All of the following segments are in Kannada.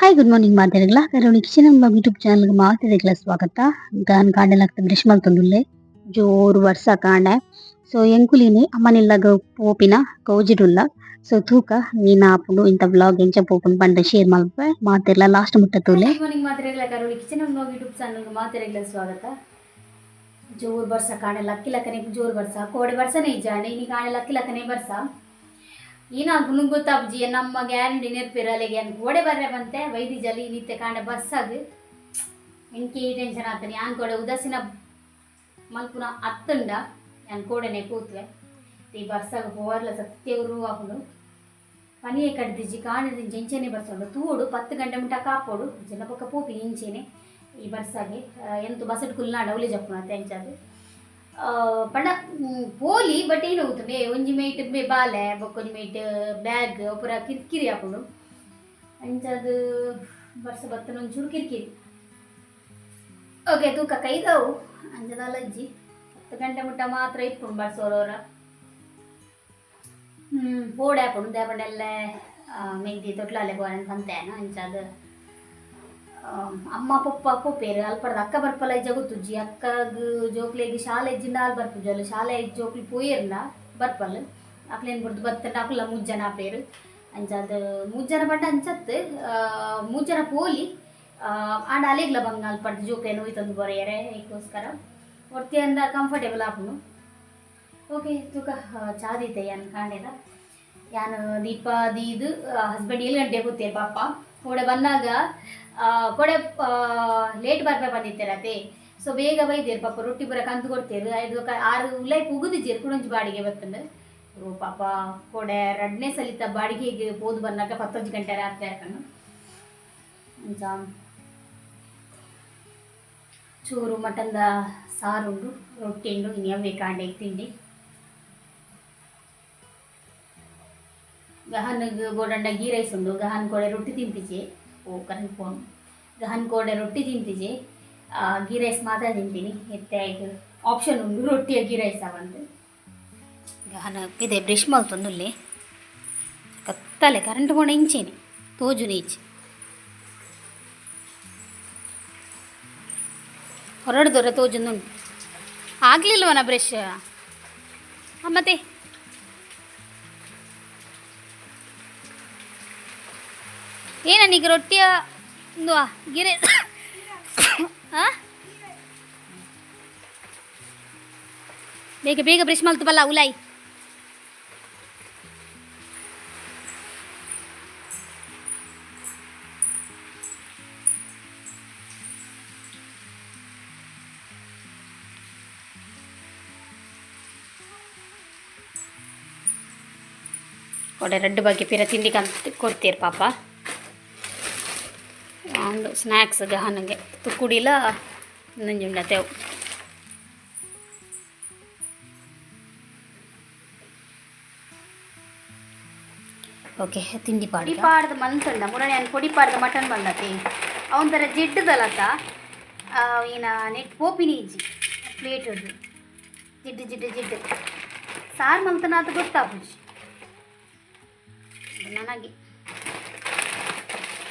ಹಾಯ್ ಗುಡ್ ಮಾರ್ನಿಂಗ್ ಮಾತಾಡಗಳ ಕರೋಳಿ ಕಿಚನ್ ಎಂಬ ಯೂಟ್ಯೂಬ್ ಚಾನಲ್ಗೆ ಮಾತಾಡಗಳ ಸ್ವಾಗತ. ಗಾನ್ ಕಾಂಡಲಾಗ್ತದೆ ಬ್ರಷ್ ಮಲ್ತೊಂದುಲ್ಲೆ ಜೋರು ವರ್ಷ ಕಾಂಡೆ. ಸೊ ಎಂಕುಲಿನಿ ಅಮ್ಮನಿಲ್ಲಗ ಪೋಪಿನ ಕೌಜಿಡುಲ್ಲ ಸೊ ತೂಕ, ನೀನ ಆಪುಂಡು ಇಂಥ ವ್ಲಾಗ್ ಎಂಚ ಪೋಪುಂಡು ಪಂಡ ಶೇರ್ ಮಲ್ಪೆ ಮಾತಿರಲ್ಲ ಲಾಸ್ಟ್ ಮುಟ್ಟತೂಲೆ ಗುಡ್ ಮಾರ್ನಿಂಗ್ ಮಾತ್ರೆಗಳ ಕರೋಳಿ ಕಿಚನ್ ಅನ್ನೋ ಯೂಟ್ಯೂಬ್ ಚಾನಲ್ಗೆ ಮಾತ್ರೆಗಳ ಸ್ವಾಗತ. ಜೋರು ಬರ್ಸ ಕಾಣೆ ಲಕ್ಕಿ ಲಕ್ಕನೆ ಜೋರ್ ಬರ್ಸ ಕೋಡೆ ಬರ್ಸನೇ ಇಜ್ಜಾಂಡೆ ಇನಿ ಕಾಣೆಲ್ಲ ಅಕ್ಕಿ ಲಕ್ಕನೆ ಬರ್ಸ ಈನ ಗುನುಗ್ ನಮ್ಮ ಗ್ಯಾರಂಟಿ ನೆರ್ಪಿರಲೆಗೆ ಅನ್ ಓಡೆ ಬರ್ರೆ ಬಂತೆ, ವೈದಿ ಜಲಿ ನಿತ್ಯ ಕಾಂಡೆ ಬಸ್ಸಾಗ ಎಂಕಿ ಟೆನ್ಷನ್ ಆಗ್ತಾನೆ. ಯಾನ್ ಕೋಡೆ ಉದಾಸಿನ ಮಲ್ಪುನ ಅತ್ತಂಡ, ಯಾನ್ ಕೋಡೆನೆ ಕೂತ್ವೆ. ಈ ಬರ್ಸಾಗ ಹೋರ್ಲ ಸತ್ಯವರು ಅವನು ಪನಿಯೆ ಕಡ್ದಿಜ್ಜಿ ಕಾಣದಿಂದ ಇಂಚೆನೆ ಬರ್ಸೋಡು ತೂಡು, ಪತ್ತು ಗಂಟೆ ಮುಟ ಕಾಪೋಡು. ಜನ ಪಕ್ಕ ಪೋಪಿ ಇಂಚೆನೆ ಈ ಬರ್ಸಾಗೆ ಎಂತು ಬಸಟ್ ಕುಲ್ನಾಡ ಅವಲಿ ಜಪ್ಪು ಅಂತ ಪಂಡ ಪೋಲಿ ಬಟ್ ಏನು ಹೋಗ್ತದೆ ಒಂಜಿ ಮೈಟ್ ಬೆ ಬಾಲೆ, ಬೊಕ್ಕೊಂಜಿ ಮೈಟ್, ಬ್ಯಾಗ್ ಒಬ್ಬರ ಕಿರಿಕಿರಿ ಹಾಕೊಂಡು. ಅಂಚದು ಬರ್ಸ ಬತ್ತನ ಒಂಚೂರು ಕಿರಿಕಿರಿ ಓಕೆ, ತೂಕ ಕೈದವು, ಅಂಜದ ಅಜ್ಜಿ ಹತ್ತು ಗಂಟೆ ಮುಟ್ಟ ಮಾತ್ರ ಇಟ್ಕೊಂಡು ಬರ್ಸೋರವ್ರ. ಹ್ಮ್, ಪೋಡೆ ಹಾಕೊಂಡು ದೇಪಂಡೆಲ್ಲ ಮೆಂತಿ ತೊಟ್ಲಲ್ಲೇ ಬೋರನ್ ಬಂತೇನು ಅಂಚದು ಅಮ್ಮ ಪಪ್ಪ ಪೋಪೇರು ಅಲ್ಪರ್ದ ಅಕ್ಕ ಬರ್ಪಲ್ಲ ಇಜ್ಜ ಗೊತ್ತುಜ್ಜಿ ಅಕ್ಕಗ ಜೋಕ್ಲೆಗೆ ಶಾಲೆ ಇಜ್ಜಿಂದ ಅಲ್ಲಿ ಬರ್ಪುಜಲ್ಲ ಶಾಲೆ ಜೋಕ್ಲಿ ಪೋಯರ್ಲ ಬರ್ಪಲ್. ಅಕ್ಲೇನು ಬರ್ದು ಬತ್ತಂಡ ಅಕ್ಲ ಮುಜ್ಜನ ಪೇರು. ಅಂಚದು ಮುಜ್ಜನ ಬಂಡ ಅಂಚತ್ ಮುಜ್ಜನ ಪೋಲಿ ಆಂಡ ಅಲೆಗ್ಲ ಬಂಗ ಅಲ್ಪಡ್ದು ಜೋಕ್ಲೆ ನೋಯ್ ತಂದು ಬರೆಯರೆ ಇದಕ್ಕೋಸ್ಕರ ಒರ್ತಿಯಂದ ಕಂಫರ್ಟೇಬಲ್ ಆಪುನು. ಓಕೆ, ತೂಕ ಚಾದಿತ್ತೆ ಯಾನ್ ಕಾಣೆದ. ಯಾನು ದೀಪ ದೀದು ಹಸ್ಬೆಂಡ್ ಏಳು ಗಂಟೆ ಗೊತ್ತೇ ಪಾಪ. ಕೊಡೆ ಬಂದಾಗ ಕೊಡೆ ಲೇಟ್ ಬರ್ಪೆ ಬಂದಿತ್ತೇರತೆ ಸೊ ಬೇಗ ಬೈದೇರು ಪಾಪ, ರೊಟ್ಟಿ ಬರ ಕಂತು ಕೊಡ್ತೇರು. ಐದು ಆರು ಉಲ್ಲೈ ಪುಗುದಿಜ್ಜೇರು ಕುಡೊಂಜಿ ಬಾಡಿಗೆ ಬತ್ತಂದು. ಓ, ಪಾಪ, ಕೊಡೆ ರಡ್ನೇ ಸಲಿತ ಬಾಡಿಗೆಗೆ ಹೋದು ಬಂದಾಗ ಪತ್ತೊಂದು ಗಂಟೆ ರಾತ್ರಿ ಹಾಕೊಂಡು ಚೂರು ಮಟನ್ದ ರೊಟ್ಟಿ ಉಂಡು ಇನ್ನು ಅವೇ ಕಾಂಡೆ ತಿಂಡಿ. ಗಹನ್ಗೆ ಗೋಡಂಡ ಗೀ ರೈಸ್ ಉಂಡು, ಗಹನ್ ಕೋಡೆ ರೊಟ್ಟಿ ತಿಂತಿಜೆ. ಓ ಕರೆಂಟ್ ಫೋನ್ ಗಹನ್ ಕೋಡೆ ರೊಟ್ಟಿ ತಿಂತಿಜೆ. ಗೀ ರೈಸ್ ಮಾತ್ರ ತಿಂತೀನಿ. ಎತ್ತೆ ಆಪ್ಷನ್ ಉಂಡು, ರೊಟ್ಟಿಯ ಗೀ ರೈಸ್ ಅವಂದು. ಗಹನ ಇದೆ ಬ್ರಷ್ ಮಲ್ತೊಂದುಲ್ಲೆ ಕತ್ತಲೆ ಕರೆಂಟ್ ಕೊಂಡ ಇಂಚೇನೆ ತೋಜುನೆ ಈಚೆ ಹೊರಡ್ದವ್ರೆ ತೋಜುಂದುಂಟು. ಆಗ್ಲಿಲ್ವನ ಬ್ರಷ್ ಮತ್ತೆ? ಏನನ್ನೀಗ ರೊಟ್ಟಿಯ ಒಂದು ಗಿರೆ ಆ? ಬೇಗ ಬೇಗ ಬ್ರಷ್ ಮಲ್ತು ಬಲ್ಲ ಉಲಾಯಿ ಕೊಡೆ ರೆಡ್ ಬಗ್ಗೆ ಪಿರ ತಿಂಡಿ ಕಂತ ಕೊಡ್ತೀರಿ ಪಾಪ ಒಂದು ಸ್ನ್ಯಾಕ್ಸ್ಗೆ ಗಹನಗೆ ತುಕ್ಕುಡಿಲ ನಂಜುಂಡ ತೆವ್ ಓಕೆ ತಿಂಡಿ ಪಾಡಿ ಪಾಡ್ದ ಮನ್ಸಂಡ ಮುರಣೆ ಅನ್ ಪುಡಿ ಪಾಡ್ದ ಮಟನ್ ಬಂದತಿ. ಅವನ ಥರ ಜಿಡ್ಡದಲ್ಲತ್ತ ಇನ ನೆಟ್ ಪೋಪಿನಿ ಇಜ್ಜಿ ಪ್ಲೇಟ್ ಅದು ಜಿಡ್ಡು ಜಿಡ್ಡು ಜಿಡ್ಡು. ಸಾರು ಮಂತನ ಅದು ಗೊತ್ತಾಪುಜಿ ನನಗೆ.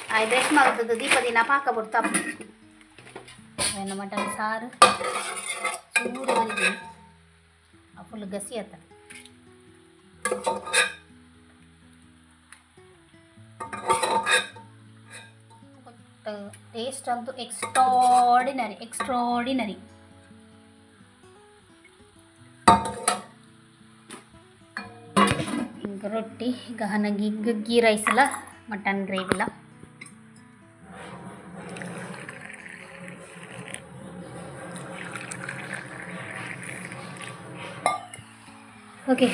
ಆಯ್ ಬ್ರಷ್ ಮಾಡ್ತದ್ದು ದೀಪ ದಿನ ಪಾಕ ಬಿಡ್ತಾ ಏನು ಮಟನ್ ಸಾರು? ಚೂರು ಬರಿದೆ ಫುಲ್ ಗಸಿ ಆತ ಟೇಸ್ಟ್ ಅಂತೂ ಎಕ್ಸ್ಟ್ರಾಡಿನರಿ ಎಕ್ಸ್ಟ್ರಾಡಿನರಿ ರೊಟ್ಟಿ ಗಹನ ಗೀ ಗೀ ರೈಸ್ ಇಲ್ಲ ಮಟನ್ ಗ್ರೇವಿ ಓಕೆ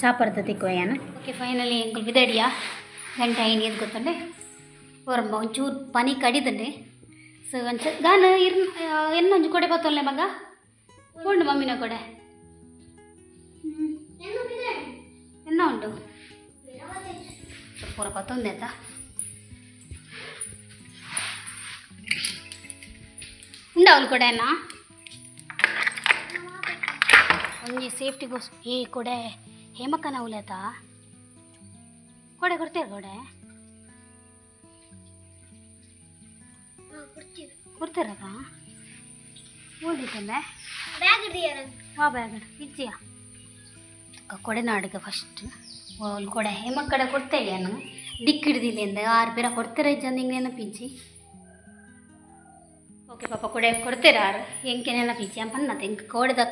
ಚಾ ಪಡ್ತತಿ ಕೊಯ್ಯಾನ ಓಕೆ ಫೈನಲಿ ಎಂಕಲ್ ಬಿದಡಿಯಾ ಗಂಟ ಏನು ಎದ್ದು ಗೊತ್ತಂಡೆ ಹೊರಮ್ಮ ಒಂಚೂರು ಪನಿ ಕಡಿದಂಡೆ ಸೊ ಒಂಚ ಗಾನ ಇರ್ ಎನ್ನೊಂಜು ಕೊಡೆ ಬತ್ತೊಲ್ಲೆ ಮಗ ಉಂಡು ಮಮ್ಮಿನ ಕೊಡೆ ಹ್ಮ್. ಎನ್ನ ಉಂಟು ಪೂರ ಪತ್ತೊಂದೆ ಆಯ್ತಾ ಉಂಡ ಅವಳು ಕೊಡೆನಾ ಒಂಜಿ ಸೇಫ್ಟಿಗೋಸ್ ಏ ಕೊಡೆ. ಹೇಮಕ್ಕನ ಉಲೇತ ಕೊಡೆ ಕೊಡ್ತೇವೆ ಕೊಡೆ? ಕೊಡ್ತಾರಕ್ಕ? ಓದಿದ್ದಲ್ಲ ಬ್ಯಾಗ್ ಹಿಡಿಯಾರ ಆ ಬ್ಯಾಗ್ ಇಜ್ಜಿಯ ಕೊಡೆ ನಾಡಿಗೆ ಫಸ್ಟ್ ಒಂದು ಕೊಡೆ. ಹೆಮ್ಮಕ್ಕಡೆ ಕೊಡ್ತೇವೆ ನಾನು? ಡಿಕ್ ಹಿಡ್ದಿಲ್ಲ ಆರು ಬೇರೆ ಕೊಡ್ತೀರ ಇಜ್ಜ ನಿಂಗೆ ನೆನಪಿಜ್ಜಿ? ಓಕೆ ಪಾಪ ಕೊಡೆ ಕೊಡ್ತೀರ ಆರು ಎಂಕೆ ನೆನಪಿಜ್ಜಿ? ಅಮ್ಮನ್ನತ್ತೆ ಎಂಕ ಕೊಡೆದ.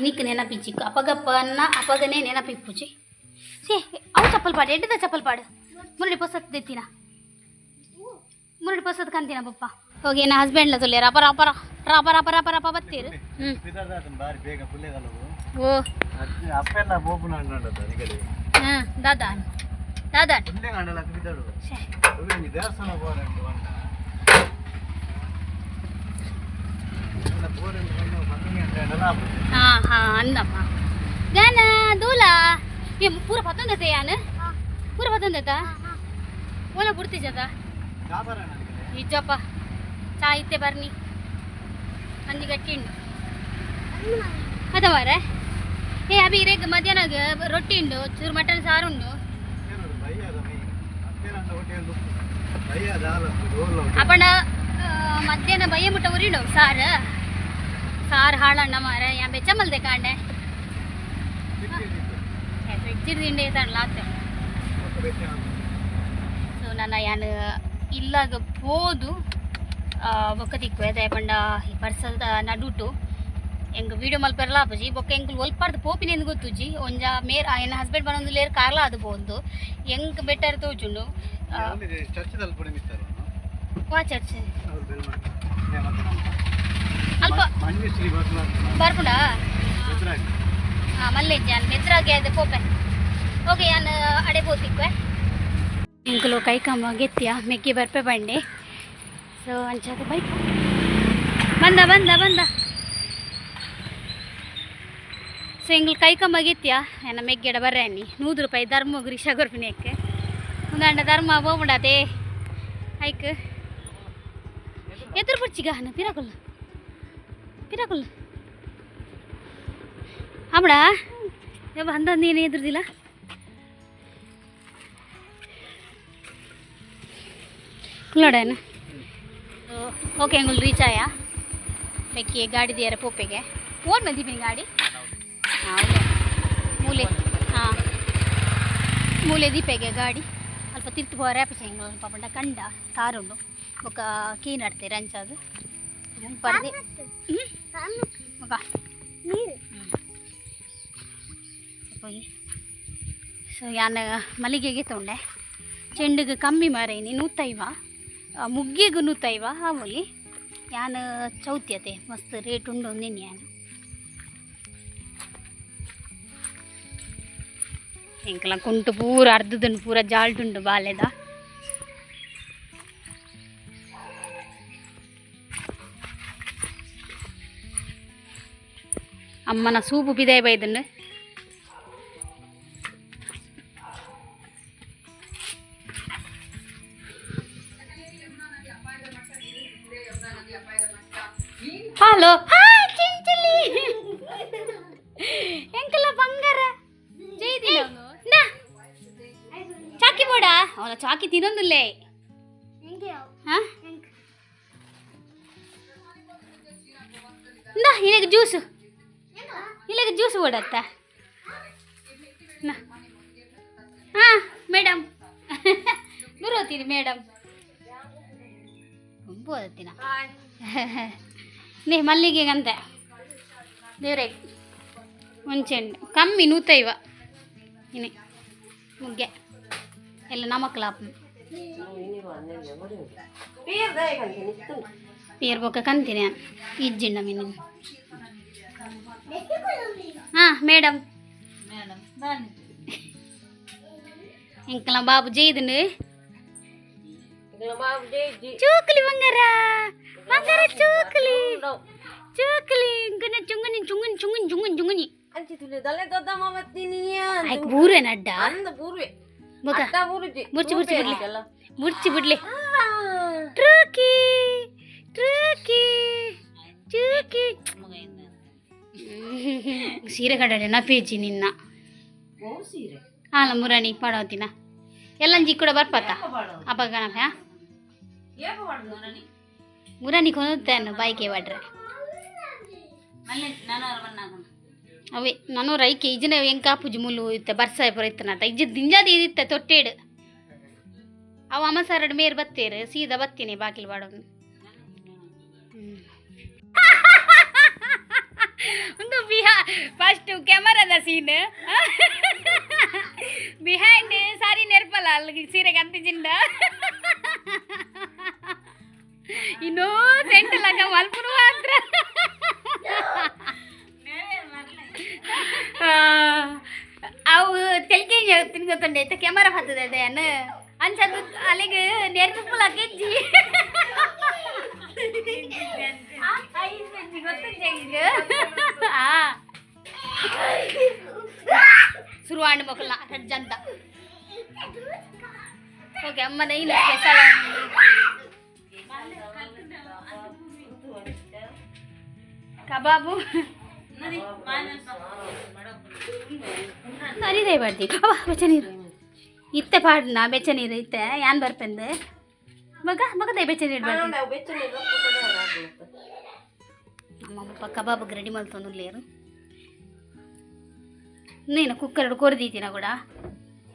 ನಿಕ್ ನೆನಪಿಜ್ಜಿ ಅಪಗಪ್ಪ ಅನ್ನ ಅಪಗನೇ ನೆನಪಿಪ್ಪುಜಿ ಸೇ ಅವು ಚಪ್ಪಲ್ ಪಾಡು ಎಡ್ಡದ ಚಪ್ಪಲ್ ಪಾಡು ಮುರಡಿ ಪೊಸತ್ ತೆತ್ತಿನ ಮುರಡಿ ಪೊಸತ್ ಕಂತಿನ ಪಪ್ಪ ಹೋಗಿ ನಾ ಹಸ್ಬೆಂಡ್ಲ ತೊಲೆ ರಪ ರಪ ರಪ ರಪ ರಪ ರಪ ಬತ್ತೀರು ಹ್ಞೂ ಬಾರಿ ಬೇಗ ಪುಲ್ಲೆಗಲವು ಓ ಅಪ್ಪೆಲ್ಲ ಬೋಪುನ ಹಣ್ಣು ನಿಗಡಿ ಹಾಂ ದಾದಾ ದಾದಾ ಪುಲ್ಲೆ ಹಣ್ಣೆಲ್ಲ ಬಿದ್ದಳು ದೇವಸ್ಥಾನ ಬೋರಂಟು ಅಂತ ಬೋರೆಂಟು ಪಂದಿಗೆ ಹಣ್ಣೆಲ್ಲ ಹಾಂ ಹಾಂ ಅಂದಮ್ಮ ಗಾನ ದೂಲ. ಏ ಪೂರ ಪತ್ತೊಂದತೆ ಯಾನು? ಪೂರ ಪತ್ತೊಂದತ ಓನ ಪುಡ್ತಿಜದ ವ್ಯಾಪಾರ ನನಗೆ ನಿಜಪ್ಪ. ಚಾ ಇತ್ತೆ ಬರ್ನಿ. ಅಂದಿ ಗಟ್ಟಿಂಡು ಅದ ಮಾರೆ ಏ ಅಭಿ ಇರೇಗ ಮಧ್ಯಾಹ್ನ ರೊಟ್ಟಿ ಉಂಡು? ಚೂರು ಮಟನ್ ಸಾರು ಉಂಡು? ಆ, ಮಧ್ಯಾಹ್ನ ಬಯ್ಯ ಮುಟ್ಟ ಉರಿಡು ಸಾರು? ಸಾರು ಹಾಳಣ್ಣ ಮಾರ ಯಾ ಬೆಚ್ಚ ಮಲ್ದೆ ಕಾಂಡೆ ಫ್ರಿಡ್ಜ್ ತಿಂಡಿ ತಣ್ಣ ಆತೆ ಸೊ ನನ್ನ ಯಾನ್ ಇಲ್ಲಾಗ ಹೋದು ಬೊಕ್ಕ ತಿಕ್ಕು ಅದೇ ಪಂಡ ಈ ಪರ್ಸದ ನಡುಟು. ಎಂಗ್ ವಿಡಿಯೋ ಮಲ್ಪೆರಲ ಆಪುಜಿ ಬೊಕ್ಕ ಎಂಕ್ ಒಲ್ಪಾರ್ದು ಪೋಪಿನ ಎಂದು ಗೊತ್ತುಜಿ ಒಂಜ ಮೇರ್ ಎನ್ನ ಹಸ್ಬೆಂಡ್ ಬರೋದು ಲೇರ್ ಕಾರ್ಲ ಅದು ಬೋದು ಎಂಕ್ ಬೆಟರ್ ತೋಜುಂಡು ವಾ ಚರ್ಚ್. ಅಲ್ಪ ಎದುರಾಗಿ ಹಾಂ ಮಲ್ಲೇಜ್ ಯಾನ್ ಮೆದ್ರಾಗೆ ಅದು ಪೋಪೆ ಓಕೆ ಯಾನು ಅಡೆ ಬೋತಿಕ್ವೆ ಇಂಕಲು ಕೈ ಕಮ್ಮ ಗೆತ್ತಿಯ? ಮೆಕ್ಕಿ ಬರ್ಪೆ ಬಂಡೆ. ಸೊ ಅಂಚಾದ ಬೈ. ಬಂದ ಬಂದ ಬಂದ. ಸೊ ಇಂಗ್ಲು ಕೈ ಕಮ್ಮ ಗೆತ್ತಿಯ? ಏನ ಮೆಗ್ಗೆಡ ಬರ್ರಾನಿ ನೂರು ರೂಪಾಯಿ ಧರ್ಮ ಗುರಿ ಶಗುರ್ಪಿನೆಕ್ಕೆ ಮುಂದಾಂಡ ಧರ್ಮ ಹೋಗ್ಬಿಡದೆ ಐಕ್. ಎದುರು ಬಿಡ್ಚಿಗ ಹನ ಪಿರಕೊಲ್ಲ ಪಿರಕೊಲ್ಲ ಆಮಡ? ಯಾವ ಅಂದ ನೀನು ಎದುರ್ದಿಲ್ಲ? ನೋಡೇನು ಓಕೆ, ಅಂಗುಲ್ ರೀಚ್ ಆಯ? ಬೆಕ್ಕಿ ಗಾಡಿ ದಿಯಾರ ಪೋಪೆಗೆ. ಓನ್ ಬಂದಿದ್ದೀನಿ ಗಾಡಿ? ಹಾಂ ಮೂಲೆ ಹಾಂ. ಮೂಲೆ ದೀಪೆಗೆ ಗಾಡಿ. ಅಲ್ಪ ತಿರ್ತು ಪೋ ರ್ಯಾಪಿಸ ಹೆಂಗೆ ಸ್ವಲ್ಪ ಪಂಡ ಕಂಡ. ಕಾರುಂಡು. ఒక ಕೀ ನಡ್ತೀರ ಅಂಚಾದು ಪರ್ದೆ. ಹ್ಞೂ ಮಗ ನೀರು. ಹೋಗಿ ಸೊ ಯಾನ ಮಲ್ಲಿಗೆಗೆ ತೊಂಡೆ. ಚೆಂಡಿಗೆ ಕಮ್ಮಿ ಮಾರೇನಿ ನೂತೈವ? ಮುಗ್ಗಿಗೆ ನೂತೈವ? ಆಮೂಲಿ ಯಾನ ಚೌತ್ಯತೆ ಮಸ್ತ್ ರೇಟ್ ಉಂಡು ನಿನ್ನೆ ಯಾನ. ಎಂಕಲ ಕುಂಟು ಪೂರ ಅರ್ಧದನ್ನು ಪೂರ ಜಾಲ್ಟುಂಡು ಬಾಲೆದ ಅಮ್ಮನ ಸೂಪು ಬಿದೆ ಬೈದನ್ನು ಹಲೋ ಚಿಂಚಲಿ ಎಂಕಲ ಬಂಗಾರ ಜೈದಿ ನಾ ಚಾಕಿ ಬೋಡ ಅವನ ಚಾಕಿ ತಿನ್ನೊಂದಿಲ್ಲೇ ಹಾಕಿದ್ರೆ ಜ್ಯೂಸ್ ಓಡತ್ತ ಹಾಂ ಮೇಡಮ್ ಬರೋತೀನಿ ಮೇಡಮ್ ತುಂಬ ಓದತ್ತೀನ ನೀ ಮಲ್ಲಿಗೆಗಂತೆ. ದೇವ್ರೆ ಮುಂಚೆ ಕಮ್ಮಿ ನೂತ ಇವ ಮುಗ್ಗೆ. ಎಲ್ಲ ನಮಕ್ಲ ಪೇರ್ಬೇಕಂತೀನಿ ಇಜ್ಜಿಂಡ ಮೀನು మేడం ఇంకా బాబు చేయదుండు చూకులి బంగారా బంగారా చూకులి చూకులి ఇంకా చుంగుని చుంగుని చుంగుని చుంగుని చుంగుని ಅಂಚಿ ತುಳಿ ದಲೆ ದೊಡ್ಡ ಮಾವತ್ತಿನಿಯ ఆయనకు ఊరేనడ్డ ಅಂದ ಪೂರ್ವೆ బొక ಅಟ್ಟ ಊರುಜಿ ಮುರ್ಚಿ ಮುರ್ಚಿ ಬಿಡ್ಲಿ ಎಲ್ಲ ಮುರ್ಚಿ ಬಿಡ್ಲಿ ಟ್ರೂಕಿ ಟ್ರೂಕಿ ಚೂಕಿ ಸೀರೆ ಕಡೆ ನಪೇಜಿ ನಿನ್ನ. ಹಾಲ ಮುರಾಣಿ ಎಲ್ಲ ಎಲ್ಲಂಜಿ ಕೂಡ ಬರ್ಪತ್ತ? ಅಪಗಣ ಮುರಾಣಿ ಕೊನುತ್ತಾನು ಬಾಯ್ಕೆ ಬಾಡ್ರೆ ಅವೇ ನಾನು ರೈಕೆ ಇಜನ ಹೆಂಗ ಪೂಜೆ ಮುಲ್ಲು ಇತ್ತ ಬರ್ಸಾಯ್ ಬರೈತನಂತ ಇಜ್ಜ ದಿಂಜಾದಿ ಇದಿತ್ತ ತೊಟ್ಟೇಡು. ಅವ ಅಮ್ಮ ಅಮಸಾರಡ್ ಮೇರ್ ಬತ್ತೇರು ಸೀದಾ ಬತ್ತೀನಿ ಬಾಗಿಲು ಬಾಡೋದು ಒಂದು ಬಿಹಾ ಫಸ್ಟು ಕ್ಯಾಮರಾದ ಸೀನ್ ಬಿಹೈಂಡ್ ಸಾರಿ ನೆನಪಲ್ಲ ಅಲ್ಲಿ ಸೀರೆಗೆ ಅಂತಿಜಿಂದ ಇನ್ನೂ ಸೆಂಟಲ್ಲ ಮಲ್ಪುರು ಮಾತ್ರ. ಅವು ತೆಲ್ಕೆ ತಿನ್ಕೊತೊಂಡೆ ಕ್ಯಾಮರಾ ಹತ್ತದ ಅದೇನು? ಅಂಚದು ಅಲ್ಲಿಗೆ ನೆರಪುಲ್ಲ ಕೆಜ್ಜಿ. ಶುರು ಮಾಡ್ಬೇಕಲ್ಲ ರಜ್ಜ ಅಂತ ಓಕೆ, ಅಮ್ಮನ ಇಲ್ಲ ಕೆಸಲ ಕಬಾಬು. ಅರಿದೇ ಬಾಡ್ದಿ ಕಬಾಬ್ ಬೆಚ್ಚ ನೀರು. ಇತ್ತೆ ಪಾಡ್ನ ಬೆಚ್ಚ ನೀರು ಇತ್ತೆ ಯಾನ್ ಬರ್ಪಂದು? बघा बघा ते ಬೆಚ್ಚ ನೀರು ಬರ್ತದೆ ಬೆಚ್ಚ ನೀರು ನಮ್ಮಪ್ಪ ಕಬಾಬ್ಗೆ ರೆಡಿ ಮಾಡಿ ತಂದು ಲೇರು నేను కుక్కర్ కొరది తిన కూడా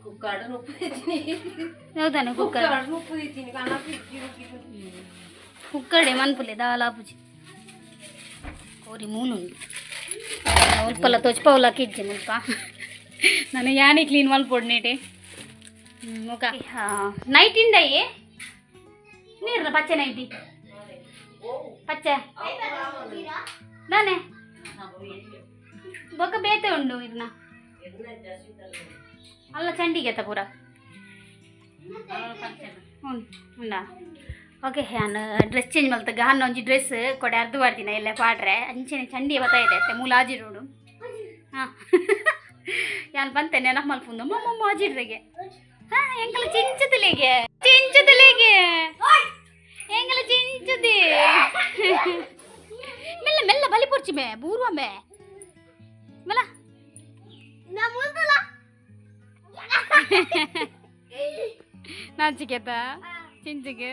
కుక్కర్ అవుతాను కుక్కర్ కుక్కర్ ఏమనుకోలే దాలాపుచి కోరి మూనుంది ఉల్పల్ల తొచ్చిపోవులకి ఇచ్చి ముల్ప నన్ను యానీ క్లీన్ వాళ్ళు పొడినేటే ఒక నైట్ అయ్యే ನೀರ್ನ ಪಚ್ಚೆನ ಇದ್ದಿ ಪಚ್ಚೆ. ನಾನೇ? ಬೊಕ್ಕ ಬೇತೆ ಉಂಡು ಇದನ್ನ ಅಲ್ಲ ಚಂಡಿಗೆ ಆಯ್ತಾ ಪೂರ? ಹ್ಞೂ ಉಂಡಾ? ಓಕೆ, ಹ್ಯಾನ್ ಡ್ರೆಸ್ ಚೇಂಜ್ ಮಾಡ್ತಾಗ ಹನ್ನೊಂದು ಡ್ರೆಸ್ ಕೊಡೆ ಅರ್ಧ ಬರ್ದಿನ ಇಲ್ಲೇ ಪಾಡ್ರೆ. ಅಂಚೆನೆ ಚಂಡಿ ಬತ್ತಾ ಇದೆ ಅತ್ತೆ ಮೂಲಾಜಿ ರೋಡು ಹಾಂ. ಯಾನ್ ಬಂತೆ, ನೆನಪು ಮಲ್ಪುಂದು ಮಮ್ಮ ಮಾಜಿಡ್ರಿಗೆ ಹಾಂ, ಎಂಕಲ ಚಿಂಚದಲೆಗೆ ಚಿಂಚದಲೆಗೆ வச்சது மெல்ல மெல்ல பலி போச்சுமே பூர்வமே மெல்ல நான் கேட்டா செஞ்சுக்கு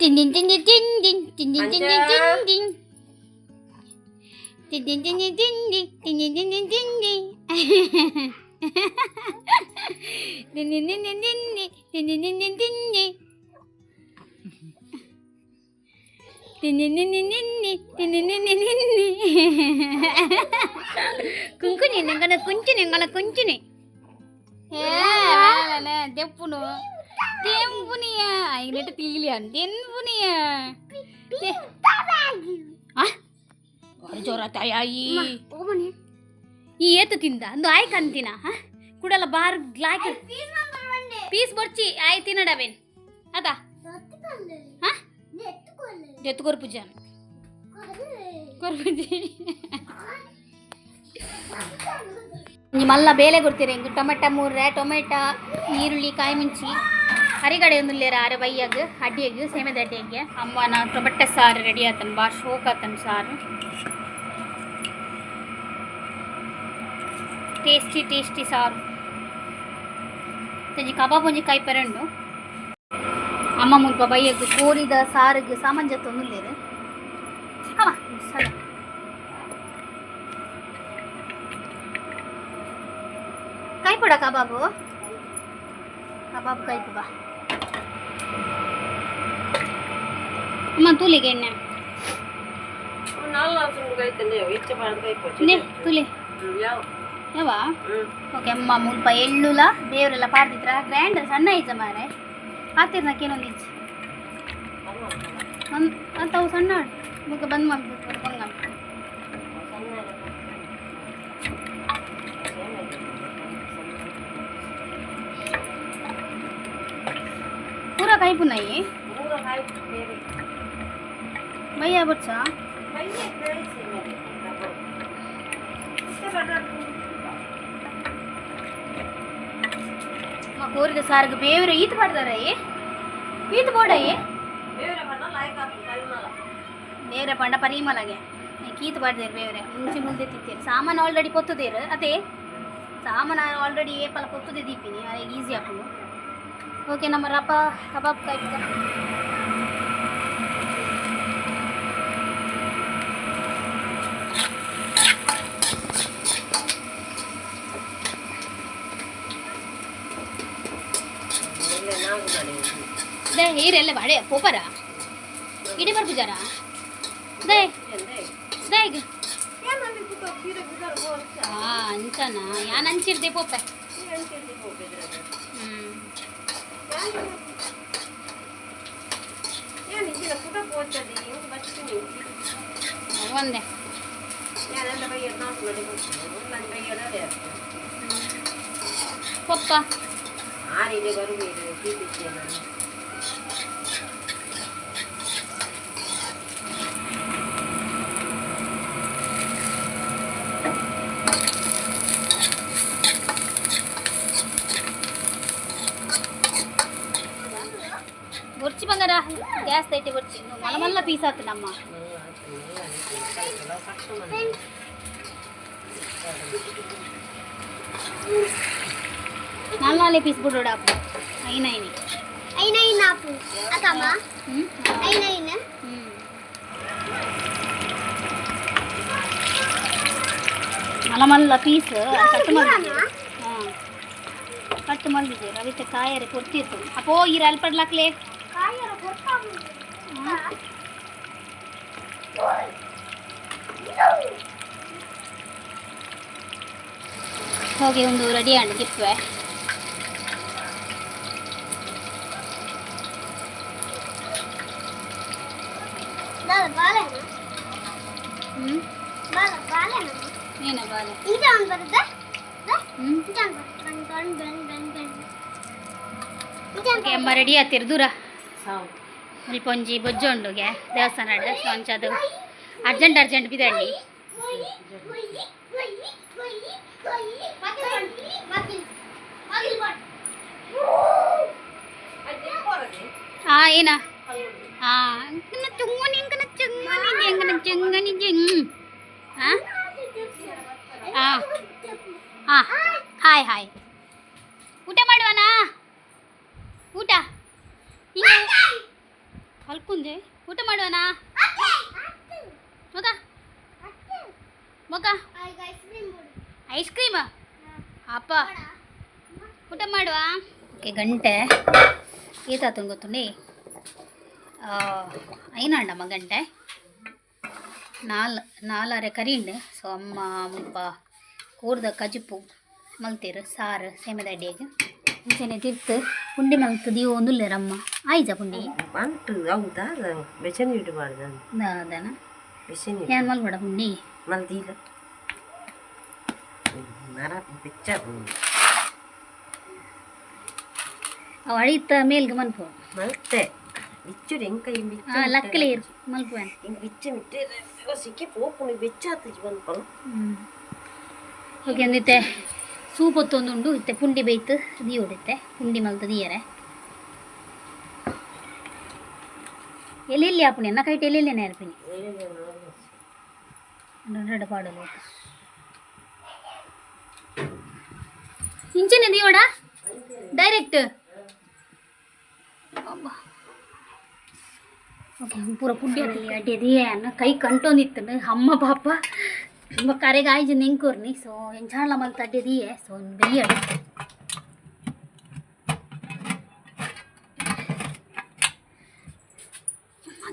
ding ding ding ding ding ding ding ding ding ding ding Din din din din din din din din din din din. Din din din din din din din din din din din. Din din din din din din din din din din din din. కుంకుని నంగన కుంచుని నంగన కుంచుని. ఏ వాళ్ళనే దెప్పును. దెంపునియా. అయినట్టు తీలియా. దెంపునియా. ఆ ಜೋರ ತಾಯಿ ಈ ಏತು ತಿಂದ ಅಂದು ಆಯ್ ಕಂತಿನ ಕುಡಲ ಬಾರ್ ಗ್ಲಾಕ್ ಪೀಸ್ ಬರ್ಚಿ ಆಯ್ ತಿನ್ನಡವೇನ್? ಅದ? ಎತ್ತು ಕೊರ್ಪುಜ ಕೊರ್ಪುಜಿ ನಿಮ್ಮಲ್ಲ ಮಲ್ಲ ಬೇಳೆ ಕೊಡ್ತೀರಿ ಹಿಂಗೆ? ಟೊಮೆಟೊ ಮೂರ್ರೆ ಟೊಮೆಟೊ ಈರುಳ್ಳಿ ಕಾಯಿ ಮಿಂಚಿ ಹರಿಗಡೆ ಒಂದು ಲೇರ ಆರೆ ಬೈಯಾಗ ಅಡ್ಡಿಯಾಗ ಸೇಮೆದ ಅಡ್ಡಿಯಾಗೆ. ಅಮ್ಮನ ಟೊಮೆಟೊ ಸಾರು ರೆಡಿ ಆತನ ಬಾ ಶೋಕ ಆತನ ಸಾರು. ಟೇಸ್ಟಿ ಟೇಸ್ಟಿ ಸಾರು ತಂಜಿ ಕಬಾಬ್ ಒಂಜಿ ಕಾಯಿ ಪೆರಂಡು ಅಮ್ಮ ಮುಲ್ಪ ಬೈಯಗ್ ಕೋರಿದ ಸಾರಿಗೆ ಸಾಮಾನ್ಯ ತೊಂದುಲ್ಲೇರು ಅಮ್ಮ ಸಲ ಕಾಯಿ ಪುಡ ಕಬಾಬು ಕಬಾಬ್ ಕಾಯಿ ಪುಡ ಅಮ್ಮ ತೂಲಿಗೆ ಎಣ್ಣೆ ನಾಲ್ಕು ಸುಂಡು ಕೈತಂದೆ ಇಚ್ಚೆ ಬಾರ್ದು ಕೈ ನೇ ತುಲಿ ಯಾವ ಯಾವ ಓಕೆ, ಅಮ್ಮ ಮುಲ್ಪ ಎಳ್ಳುಲ ದೇವರೆಲ್ಲ ಪಾಡ್ದಿದ್ರ ಗ್ರ್ಯಾಂಡ್ ಸಣ್ಣ ಐತ ಮಾರೆ. ಪಾತಿರ್ನಕ್ಕೇನೊಂದು ಇಚ್ಚು. ಒಂದು ಅಂಥವು ಸಣ್ಣ ಮುಖ ಬಂದ್ ಮಾಡ್ಬಿಟ್ಟು ಬಂಗ ಪೂರ ಕಾಯಿ ಪುನಯಿ ಮೂರ. ಕಾಯಿ ಬೇರೆ ಮೈಯ ಬಚ್ಚ ಕೈಯೇ ಬೇಯಿಸಿ ಮೇಲೆ ಇಷ್ಟೇ ಬಟಾಟು మా కోరిక సార్కి బేవరు ఈత పడతారా ఈత పోడాయి ಬೇರೆ ಬಣ್ಣ ಲಾಯ್ಕ್ ಆಗ್ತದೆ ಕಲ್ಮಲ ಬೇರೆ ಪಂಡ ಪರಿಮಳಗೆ ಕೀತು ಬಾಡ್ದೇರು ಬೇರೆ ಮುಂಚೆ ಮುಂದೆ ತಿಂತೀರಿ ಸಾಮಾನು ಆಲ್ರೆಡಿ ಪೊತ್ತುದೇರು ಅದೇ ಸಾಮಾನು ಆಲ್ರೆಡಿ ಏಪಲ ಪೊತ್ತುದೇ ದೀಪಿನಿ ಅದಕ್ಕೆ ಈಸಿ ಹಾಕೊಂಡು ಓಕೆ ನಮ್ಮ ರಪ ಕಬಾಬ್ ಕಾಯ್ಕ ದೇ ಹೀರೆಲ್ಲ ಬಾಡೆ ಪೋಪರ ಇಡಿ ಬರ್ಪು ಜರ ದೇ ದೇ ಈಗ ಹಾ ಅಂಚನ ಯಾನ್ ಅಂಚಿರ್ದೆ ಪೋಪೆ ಹ್ಮ್ ಒಂದೇ ಪಪ್ಪ ಆರಿದೆ ಬರುವುದು గ్యాస్ తట్టి వచ్చి మళ్ళీ మళ్ళీ పీసాతుందమ్మా నల్లాలే పీస్ కూడా అప్పు అయినా అయినా అయినా అప్పు అక్కమ్మా అయినా అయినా మళ్ళీ మళ్ళీ పీస్ కట్టుమల్లి కట్టుమల్లి రవిత కాయరి పొత్తిస్తుంది అపో ఈ రల్పడ్లాక్లే ಹೋಗಿ ಒಂದು ರೆಡಿ ಅಣಗಿತ್ವೆ ಏನ ರೆಡಿ ಆಗ್ತಿರ ದೂರ ಅಲ್ಪ ಒಂಜಿ ಬೊಜ್ಜ ಉಂಡುಗೆ ದೇವಸ್ಥಾನ ಅಡ್ಡ ಅದು ಅರ್ಜೆಂಟ್ ಅರ್ಜೆಂಟ್ ಬಿದಂಡಿ ಏನ? ಆ ಇಂಕನ ಚುಂಗನಿ ಇಂಕನ ಚುಂಗನಿ ಇಂಕನ ಚುಂಗನಿ ಜಿಂಗ್ ಹಾ? ಆ ಹಾ. Hi hi. ಊಟ ಮಾಡುವನಾ? ಊಟ? ಹಲ್ಕುಂದೆ. ಊಟ ಮಾಡುವನಾ? ಮಗ ಮಗ? Ice cream? ಅಪ್ಪ. ಊಟ ಮಾಡುವ? ಓಕೆ, ಗಂಟೆ. ಈತಾತು ಗೊತ್ತುಂಡಿ ಐನಾಂಡಮ್ಮ ಗಂಟೆ ನಾಲ್ ನಾಲಾರೆ ಕರಿಂಡು. ಸೊ ಅಮ್ಮ ಮುಲ್ಪ ಕೂರ್ದ ಕಜುಪು ಮಲ್ತೀರು ಸಾರು ಸೇಮೆದಡ್ಡಿಗೆ ಇಂಚನೆ ತಿರ್ತು ಪುಂಡಿ ಮಲ್ತದಿ ಒಂದುಲ್ಲೇರಮ್ಮ ಆಯ್ಜ ಪುಂಡಿ? ಬಂತು ಹೌದಾ? ಬೆಚನ್ ಇಡಬಾರ್ದು ಅದನ? ಬೆಚನ್ ಏನು ಮಲ್ಬೇಡ ಪುಂಡಿ? ಮಲ್ದಿಲ್ಲ. ನರ ಬೆಚ್ಚ ಅವು ಅಳಿತ ಮೇಲ್ಗೆ ಮನ್ಪು ಮಲ್ತೆ. ಬಿಚ್ಚು ಎಂಕ ಈ ಬಿಚ್ಚ ಹಾಂ ಲಕ್ಕಲೆ ಇರು ಮಲ್ಪುವೇನು ಹಿಂಗೆ ಬಿಚ್ಚ ಮಿಟ್ಟೆ ಸಿಕ್ಕಿ ಪೋಪುಣಿ ಬೆಚ್ಚ ಆತಜಿ ಬಂದ್ಪಲ್ಲ ಓಕೆ ಅಂದಿತ್ತೆ ಸೂಪ್ ಹೊತ್ತೊಂದುಂಡು ಇತ್ತೆ ಪುಂಡಿ ಬೇಯ್ತು ದಿ ಹೊಡಿತ್ತೆ ಪುಂಡಿ ಮಲ್ತು ದಿಯರೆ ಎಲ್ಲೆಲ್ಲಿ ಆಪುಣಿ ಅನ್ನ ಕೈಟ್ ಎಲ್ಲೆಲ್ಲೇನೆ ಇರ್ಪಿನಿ రెండు పాడలు ಇಂಚಿನ ದಿಯೋಡ ಡೈರೆಕ್ಟ್ ಓಕೆ ಪೂರ ಪುಡ್ಡಿ ಅಡ್ಡಿಯದಿ ಅನ್ನ ಕೈ ಕಂಟೊಂದಿತ್ತು ಅಮ್ಮ ಪಾಪ. ತುಂಬ ಕರೆಗೆ ಆಯ್ಜು ನೆಂಕೂರ್ನಿ ಸೊ ಎಂಚಾಳ ಮಲ್ತ ಅಡ್ಡಿಯದಿಯೇ ಸೊ ಬೆಯ್ಯ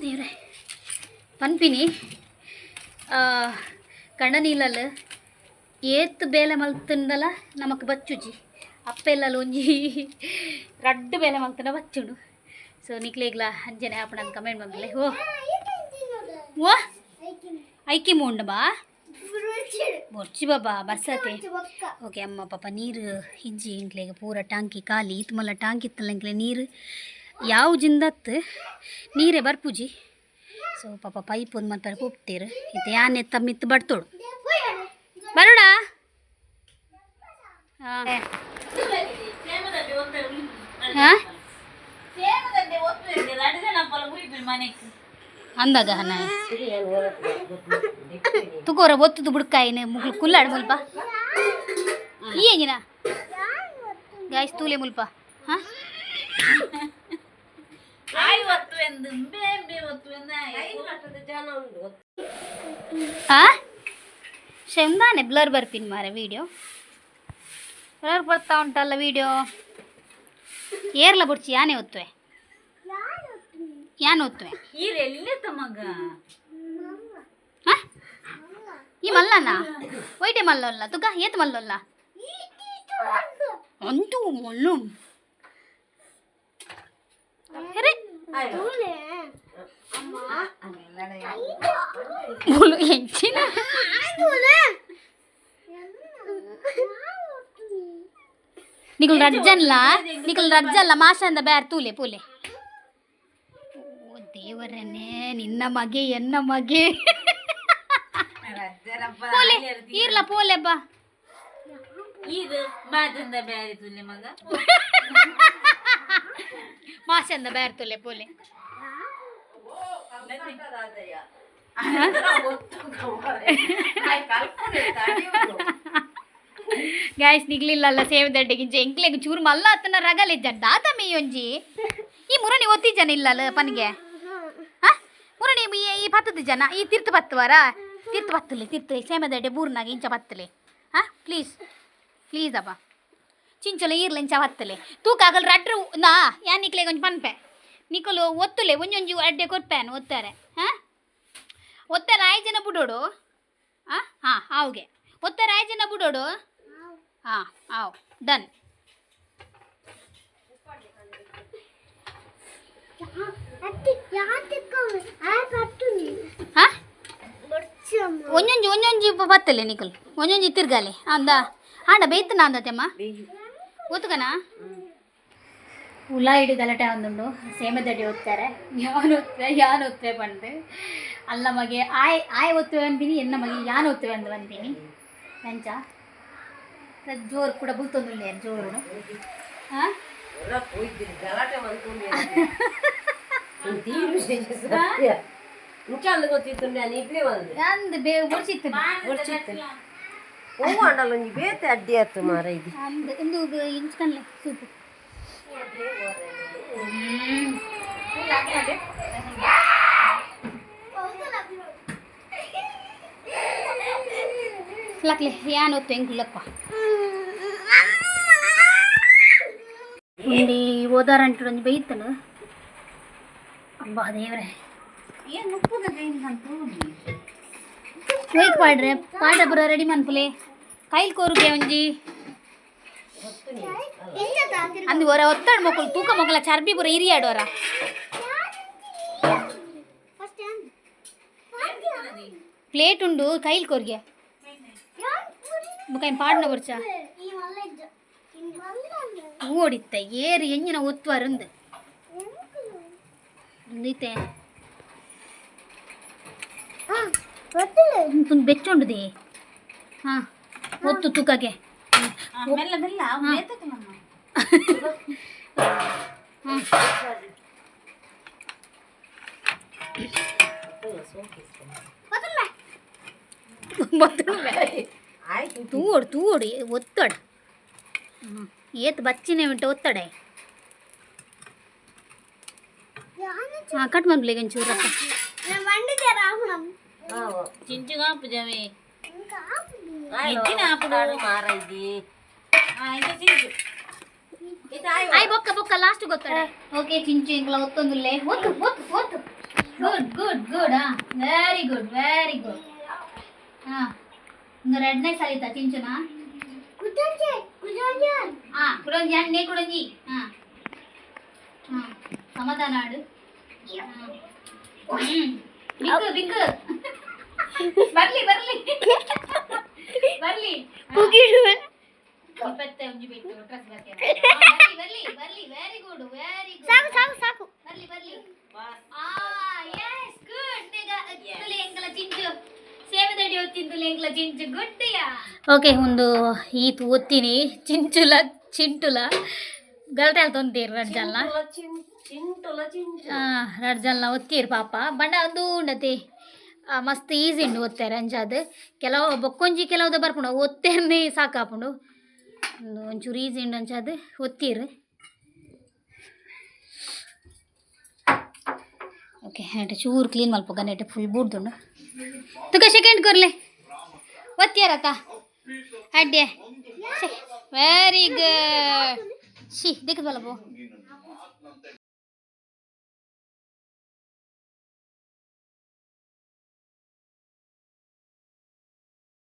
ದೇವ್ರೆ, ಪನ್ಪಿನಿ ಕಣ್ಣನೀಲಲ್ ಏತ್ ಬೇಲೆ ಮಲ್ತುಂಡಲ ನಮಕ್ ಬಚ್ಚುಜಿ. ಅಪ್ಪೆಲ್ಲ ಒಂಜಿ ರಡ್ಡು ಬೇಲೆ ಮಲ್ತುಂಡ ಬಚ್ಚುಂಡು ಸೊ ನಿಕ್ಲೇಗ್ಲ ಅಂಜನೆ ಆಪಣ ಕಮೆಂಟ್ ಬಂದ್ಲೆ ಓ ಓ ಐಕಿ ಮುಂಡ ಬಾ ಬೊರ್ಚಿ ಬಾಬಾ ಬರ್ಸತೆ ಓಕೆ ಅಮ್ಮ ಪಾಪ ನೀರು ಹಿಂಜಿ ಇಂಕ್ಲೆಗೆ ಪೂರ ಟಾಂಕಿ ಖಾಲಿ ಇತ್ತು ಮಲ್ಲ ಟಾಂಕಿ ಇತ್ತಲ್ಲ ಇಂಕ್ಲೆ ನೀರು ಯಾವ ಜಿಂದತ್ ನೀರೇ ಬರ್ಪುಜಿ ಸೊ ಪಾಪ ಪೈಪ್ ಒಂದು ಮತ್ತೆ ಕೂಪ್ತೀರು ಇದು ಯಾನೆ ತಮ್ಮಿತ್ತು ಮಿತ್ತು ಬಡ್ತೋಳು ಬರೋಡ ಹಾಂ ಹಾಂ ಅಂದಾಗ ಹನ ತುಗೋರ ಒತ್ತುದು ಬುಡ್ಕಾಯಿನ ಮುಗ್ಲು, ಕುಲ್ಲಾಡ್ ಮುಲ್ಪ. ಏನಿನ ಗಾಯ್ಸ್, ತೂಲೆ ಮುಲ್ಪ. ಹಾ? ಶೆಂದಾನೆ ಬ್ಲರ್ ಬರ್ತೀನಿ ಮಾರೆ ವಿಡಿಯೋ ಬ್ಲರ್ ಬರ್ತಾ ಉಂಟಲ್ಲ ವಿಡಿಯೋ ಏರ್ಲ ಬುಡ್ಚಿ ಯಾನೇ ಒತ್ತುವೆ? ಯಾನ್ ಒತ್ತುವೆ ಹಾ? ಈ ಮಲ್ಲನ? ಒಯ್ಟೆ ಮಲ್ಲಲ್ಲ ತುಗ ಏತ್ ಮಲ್ಲಲ್ಲ? ಅಂತೂ ಮಲ್ಲು. ಅರೆ ಮುಲು ಹೆಂಚಿನ? ನಿಕಲ್ ರಜ್ಜನ್ಲ? ನಿಕಲ್ ರಜ್ಜಲ್ಲ ಮಾಷಂದ ಬ್ಯಾರ್ ತೂಲೆ ಪೂಲೆ ಓ ದೇವರನ್ನೇ ನಿನ್ನ ಮಗೆ ಎನ್ನ ಮಗೆ. ಪೋಲೆ ಇರ್ಲ ಪೋಲೆ ಬಾ. ಬಾದಿಂದ ಬ್ಯಾರಿ ತುಲೆ ಪೋಲೆ. ಗಾಯ್ಸ್ ನಿಗ್ಲಿಲ್ಲಲ್ಲ ಸೇವ್ ದಡ್ಡೆಗಿಂಚ ಎಂಕ್ಲೆಗ್ ಚೂರು ಮಲ್ಲ ಅತ್ತನ ರಗಲೆ ಜಡ್ಡಾತ ಮೇಯೊಂಜಿ. ಈ ಮುರಣಿ ಒತ್ತಿ ಜನ ಇಲ್ಲಲ್ಲ ಪನಿಗೆ. ಹಾ ಮುರಣಿ ಈ- ಪತ್ತದ ಜನ, ಈ ತೀರ್ಥ ಪತ್ತುವರ ತೀರ್ಥ ಬತ್ತಲೆ ತೀರ್ಥ ಸೇಮದಡ್ಡೆ ದಡ್ಡೆ ಬೂರ್ನಾಗ ಇಂಚ ಪತ್ತಲೆ ಹಾ? ಪ್ಲೀಸ್ ಪ್ಲೀಸ್ ಅಪ್ಪ ಚಿಂಚೊಲೆ ಇರ್ಲಿ ಇಂಚ ಬತ್ತಲೆ ತೂಕ ಆಗಲ್ ರಡ್ರು ನಾ ಯಾನ್ ನಿಕ್ಲೆಗ್ ಒಂಜಿ ಪನ್ಪೆ. ನಿಕಲು ಒತ್ತುಲೆ, ಒಂಜೊಂಜಿ ಅಡ್ಡೆ ಕೊಟ್ಪೇನು ಒತ್ತಾರೆ. ಹಾ? ಒತ್ತಾರೆ ಆಯ್ ಜನ ಬಿಡೋಡು? ಹಾಂ? ಹಾಂ, ಹಾವ್ಗೆ. ಒತ್ತಾರೆ ಆಯ್ ಜನ ಬಿಡೋಡು? ಹಾಂ, ಹಾವ್. ಡನ್ ಒಂಜೊಂಜಿ ಒಂಜೊಂಜಿ ಬತ್ತಲೆ ನಿಕಲ್ ಒಂಜೊಂಜಿ ತಿರ್ಗಾಲೆ. ಅಂದ. ಆಂಡ ಬೇಯ್ತನ ಅಂದತೆಮ್ಮ. ಹುಲ ಹಿಡಿ ಗಲಾಟೆ ಒಂದುಂಡು ಸೇಮದಡಿ ಓದ್ತಾರೆ ಯಾನ್ ಓದ್ತೇವೆ ಯಾನ್ ಓದ್ತೇವೆ ಬಂದು. ಅಲ್ಲ ಮಗೆ ಆಯ್ ಆಯ್ ಒತ್ತುವೆ ಅಂತೀನಿ ಎನ್ನ ಮಗೆ ಯಾನ್ ಓದ್ತೇವೆ ಅಂದು ಅಂತೀನಿ ನಂಚ ಜೋರು ಕೂಡ ಬುಲ್ತೊಂದುಲ್ಲೆ ಜೋರು ಹಾಂ? ಗೊತ್ತಿತ್ತು ನಾನು ಇಡ್ಲಿ ಅಂದು ಬೇ ಒಡ್ಸಿತ್ತು ಹೊಡ್ಚಿತ್ತು ಹೂವು ಅಂಡಲ್ಲ ಒಂಜಿ ಬೇತೆ ಅಡ್ಡಿ ಆಯ್ತು ಮಾರ ಇದು. ಅಂದು ಇಂದು ಇಂಚ್ಕನ್ಲೆ ಸೂಪು. ಲಕ್ಲೆ ಯಾನ್ ಒತ್ತು ಹೆಂಗುಲ್ಲಪ್ಪ ಉಂಡಿ ಓದಾರಂಟು ಒಂಜಿ ಬೈತನು ಅಬ್ಬಾ ದೇವ್ರೆ ಏನ್ ಮುಪ್ಪದ ಕೈಂದು ವೇಕ್ ಪಾಡ್ರೆ ಪಾಡ ಬರೋ ರೆಡಿ ಮನ್ಪುಲೆ ಕೈಲ್ ಕೋರುಗೆ ಒಂಜಿ ಅಂದು ಒರ ಒತ್ತಡ ಮೊಕ್ಕಳು ತೂಕ ಮೊಕ್ಕಲ ಚರ್ಬಿ ಬುರ ಇರಿಯಾಡೋರ ಪ್ಲೇಟ್ ಉಂಡು ಕೈಲ್ ಕೋರ್ಗೆ ಮುಖ ಪಾಡ್ನ ಬರ್ಚ ಓಡಿತ್ತ ಏರು ಎಂಜಿನ ಒತ್ತುವರಂದು ಒಂದೈತೆ ತುಂಬ ಬೆಚ್ಚುಂಡುದಿ. ಹಾಂ ಒತ್ತು ಆಯ್ತು ತೂಡು ತೂಡು ಒತ್ತಡ. ಏತ್ ಬಚ್ಚಿನೇ ಉಂಟು ಒತ್ತಡೆ. కట్ పంపులే కొంచెం చూడప్ప చించుగా పుజమే అయి బొక్క బొక్క లాస్ట్ గొత్తాడు ఓకే చించు ఇంకా వస్తుందిలే వద్దు వద్దు వద్దు good good good very good very good ఇంకా రెడ్నే సలిత చించునా కుడొంజి కుడొంజి కుడొంజి నే కుడొంజి ಬಿಟ್ಟು ಡ್ರೆಸ್ ಬರ್ತೇನೆ ಬರ್ಲಿ ಬರ್ಲಿ ಬರ್ಲಿ. ವೆರಿ ಗುಡ್ ವೆರಿ ಗುಡ್ ಸಾಕು ಸಾಕು ಸಾಕು. ಬರ್ಲಿ ಬರ್ಲಿ. ಆ ಯೆಸ್ ಗುಡ್ ಚಿಂಚು ಸೇವೆದಡಿ ಚಿಂಚು ಗುಡ್ ಓಕೆ ಒಂದು ಈತು ಒತ್ತಿನಿ ಚಿಂಚುಲ ಚಿಂಟುಲ. ಗಲ್ಟೆಲ್ ತೊಂತೀರಿ ರಡ್ಜಲ್ಲ ಚಿಂಚು ಚಿಂಟುಲ ಚಿಂಟು. ರಡ್ ಜನ ಒತ್ತೀರು ಪಾಪ. ಬಂಡ ಒಂದು ಉಂಡತಿ ಮಸ್ತ್ ಈಸಿ ಉಂಡು ಒತ್ತೇರೆ ಅಂಜಾದ ಕೆಲವು ಬೊಕ್ಕೊಂಜಿ ಕೆಲವುದ ಬರ್ಪುಂಡು. ಅವು ಒತ್ತೇರ್ನೆ ಸಾಕಾಪುಂಡು. ಒಂಚೂರು ಈಸಿ ಉಂಡು ಅಂಚಾದ್ ಒತ್ತೀರು. ಓಕೆ, ನೆಟ್ಟು ಚೂರು ಕ್ಲೀನ್ ಮಲ್ಪೋಗ ನೆಟ್ಟು ಫುಲ್ ಬೂಡ್ದುಂಡು. ತುಕ ಸೆಕೆಂಡ್ ಕೊರ್ಲೆ. ಒತ್ತೀರಕ್ಕ ಅಡ್ಡೆ ವೆರಿ ಗುಡ್ ಶಿ ದಿಕ್ಕದಲ್ಲ ಪೋ